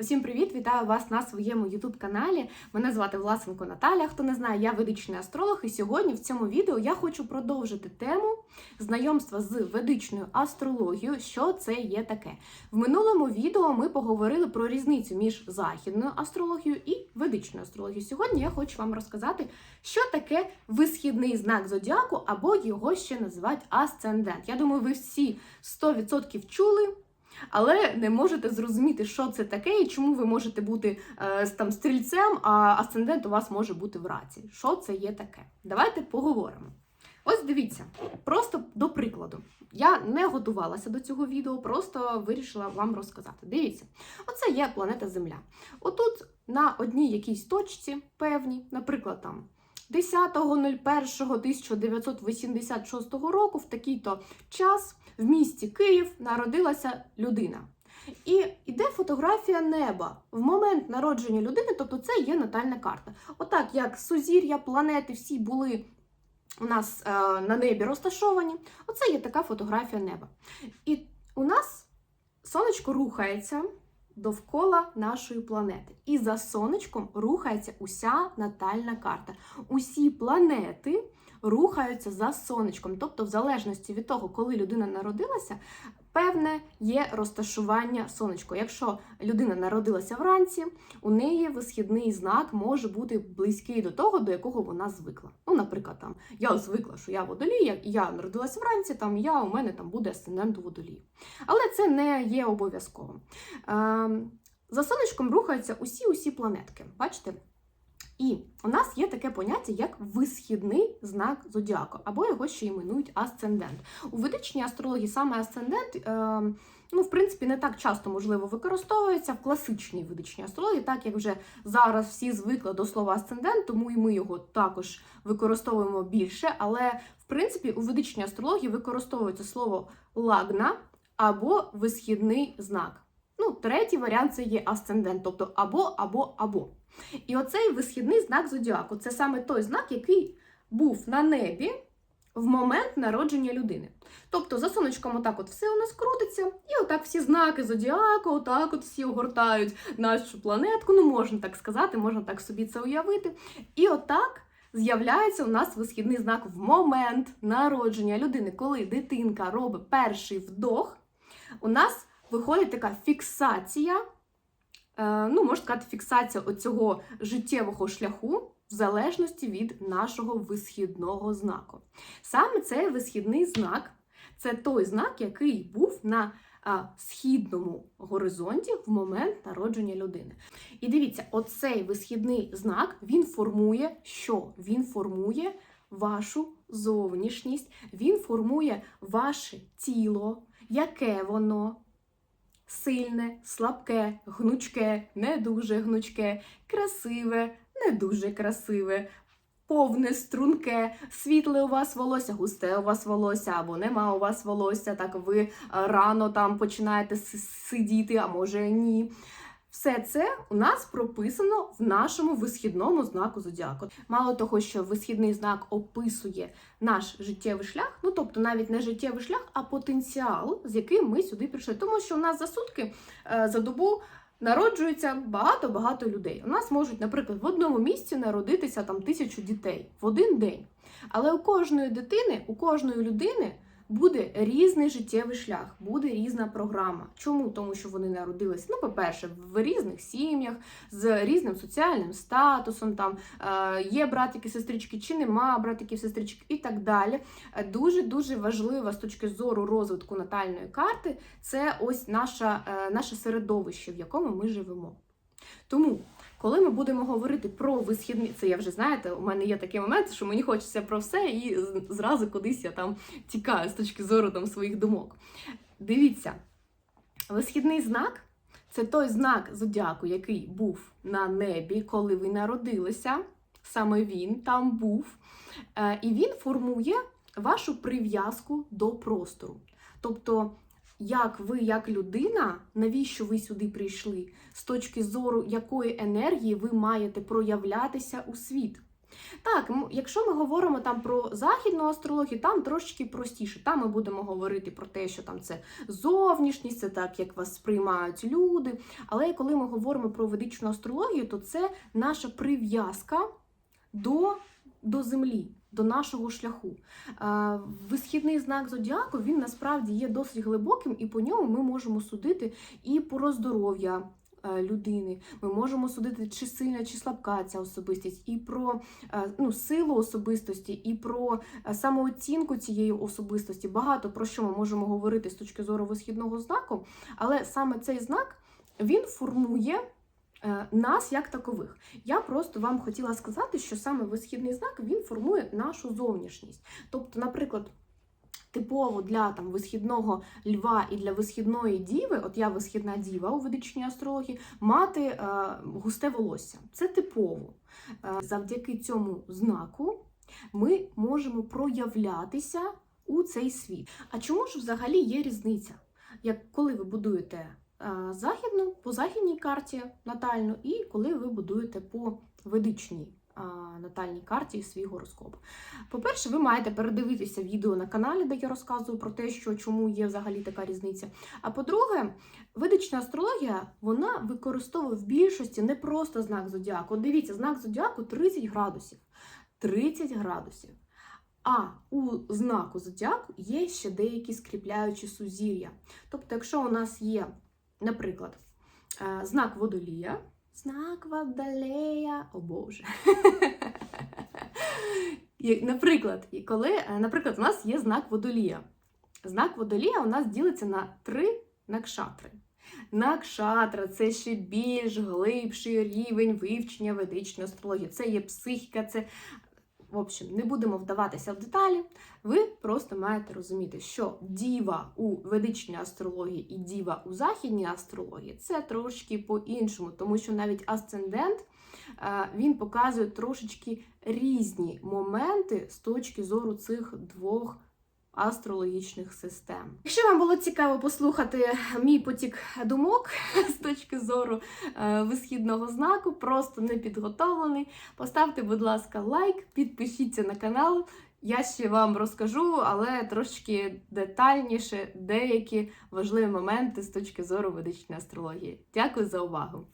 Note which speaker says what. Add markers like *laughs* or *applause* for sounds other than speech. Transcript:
Speaker 1: Усім привіт! Вітаю вас на своєму youtube каналі. Мене звати Власенко Наталя. Хто не знає, я ведичний астролог, і сьогодні в цьому відео я хочу продовжити тему знайомства з ведичною астрологією. Що це є таке? В минулому відео ми поговорили про різницю між західною астрологією і ведичною астрологією. Сьогодні я хочу вам розказати, що таке висхідний знак зодіаку, або його ще називають асцендент. Я думаю, ви всі 100% чули. Але не можете зрозуміти, що це таке, і чому ви можете бути е, там стрільцем, а асцендент у вас може бути в раці. Що це є таке? Давайте поговоримо. Ось дивіться, просто до прикладу. Я не готувалася до цього відео, просто вирішила вам розказати. Дивіться, оце є планета Земля. Отут на одній якійсь точці певній, наприклад, там 10.01.1986 року, в такий-то час в місті Київ народилася людина. І йде фотографія неба в момент народження людини, тобто це є натальна карта. Отак, як сузір'я, планети всі були у нас е, на небі розташовані, оце є така фотографія неба. І у нас сонечко рухається довкола нашої планети. І за сонечком рухається уся натальна карта. Усі планети рухаються за сонечком. Тобто, в залежності від того, коли людина народилася, певне є розташування сонечко. Якщо людина народилася вранці, у неї висхідний знак може бути близький до того, до якого вона звикла. Ну, наприклад, там я звикла, що я водолій, я народилася вранці, там я у мене там буде асцендент водолії. Але це не є обов'язковим. Ем, За сонечком рухаються усі-усі планетки. Бачите? І у нас є таке поняття, як висхідний знак зодіаку, або його ще іменують асцендент. У ведичній астрології саме асцендент, е, ну, в принципі, не так часто можливо використовується в класичній ведичній астрології, так як вже зараз всі звикли до слова асцендент, тому і ми його також використовуємо більше. Але в принципі у ведичній астрології використовується слово лагна або висхідний знак. Ну, третій варіант це є асцендент, тобто або, або, або. І оцей висхідний знак зодіаку це саме той знак, який був на небі в момент народження людини. Тобто за сонечком отак от все у нас крутиться, і отак всі знаки зодіаку, отак от всі огортають нашу планетку. Ну, можна так сказати, можна так собі це уявити. І отак. З'являється у нас висхідний знак в момент народження людини, коли дитинка робить перший вдох. У нас виходить така фіксація ну, можна сказати, фіксація оцього життєвого шляху в залежності від нашого висхідного знаку. Саме цей висхідний знак це той знак, який був на східному горизонті в момент народження людини. І дивіться, оцей висхідний знак він формує що? Він формує вашу зовнішність, він формує ваше тіло, яке воно сильне, слабке, гнучке, не дуже гнучке, красиве, не дуже красиве, повне, струнке, світле у вас волосся, густе у вас волосся, або нема у вас волосся, так ви е, рано там починаєте сидіти, а може ні. Все це у нас прописано в нашому висхідному знаку зодіаку. Мало того, що висхідний знак описує наш життєвий шлях, ну тобто навіть не життєвий шлях, а потенціал, з яким ми сюди прийшли. Тому що у нас за сутки е, за добу. Народжується багато-багато людей. У нас можуть, наприклад, в одному місці народитися там тисячу дітей в один день. Але у кожної дитини, у кожної людини буде різний життєвий шлях, буде різна програма. Чому? Тому що вони народилися, ну, по-перше, в різних сім'ях, з різним соціальним статусом, там е, є братики, сестрички, чи нема братиків, сестричок і так далі. Дуже-дуже важливо з точки зору розвитку натальної карти це ось наша, е, наше середовище, в якому ми живемо. Тому коли ми будемо говорити про висхідний, це я вже знаєте, у мене є такий момент, що мені хочеться про все, і зразу кудись я там тікаю з точки зору там своїх думок. Дивіться, висхідний знак це той знак зодіаку, який був на небі, коли ви народилися. Саме він там був. Е, і він формує вашу прив'язку до простору. Тобто як ви, як людина, навіщо ви сюди прийшли, з точки зору якої енергії ви маєте проявлятися у світ. Так, якщо ми говоримо там про західну астрологію, там трошечки простіше. Там ми будемо говорити про те, що там це зовнішність, це так, як вас сприймають люди. Але коли ми говоримо про ведичну астрологію, то це наша прив'язка до, до землі. До нашого шляху. Висхідний знак зодіаку він насправді є досить глибоким, і по ньому ми можемо судити і про здоров'я е, людини. Ми можемо судити, чи сильна, чи слабка ця особистість, і про е, ну, силу особистості, і про е, самооцінку цієї особистості. Багато про що ми можемо говорити з точки зору висхідного знаку, але саме цей знак він формує. Е, Нас як такових. Я просто вам хотіла сказати, що саме висхідний знак він формує нашу зовнішність. Тобто, наприклад, типово для там висхідного льва і для висхідної діви, от я висхідна діва у ведичній астрології, мати е, густе волосся. Це типово. Е, завдяки цьому знаку ми можемо проявлятися у цей світ. А чому ж взагалі є різниця? Як коли ви будуєте західну по західній карті натальну, і коли ви будуєте по ведичній е, натальній карті свій гороскоп. По-перше, ви маєте передивитися відео на каналі, де я розказую про те, що чому є взагалі така різниця. А по-друге, ведична астрологія вона використовує в більшості не просто знак зодіаку. От дивіться, знак зодіаку 30 градусів. 30 градусів. А у знаку зодіаку є ще деякі скріпляючі сузір'я. Тобто, якщо у нас є, наприклад, е, знак водолія, знак водолея, о Боже. Наприклад, коли, е, наприклад, у нас є знак водолія. Знак водолія у нас ділиться на три накшатри. Накшатра це ще більш глибший рівень вивчення ведичної астрології. Це є психіка, це. В общем, не будемо вдаватися в деталі. Ви просто маєте розуміти, що діва у ведичній астрології і діва у західній астрології це трошки по-іншому, тому що навіть асцендент е, він показує трошечки різні моменти з точки зору цих двох астрологічних систем. Якщо вам було цікаво послухати мій потік думок *laughs* з точки зору е, висхідного знаку, просто не підготовлений, поставте, будь ласка, лайк, підпишіться на канал. Я ще вам розкажу, але трошки детальніше деякі важливі моменти з точки зору ведичної астрології. Дякую за увагу!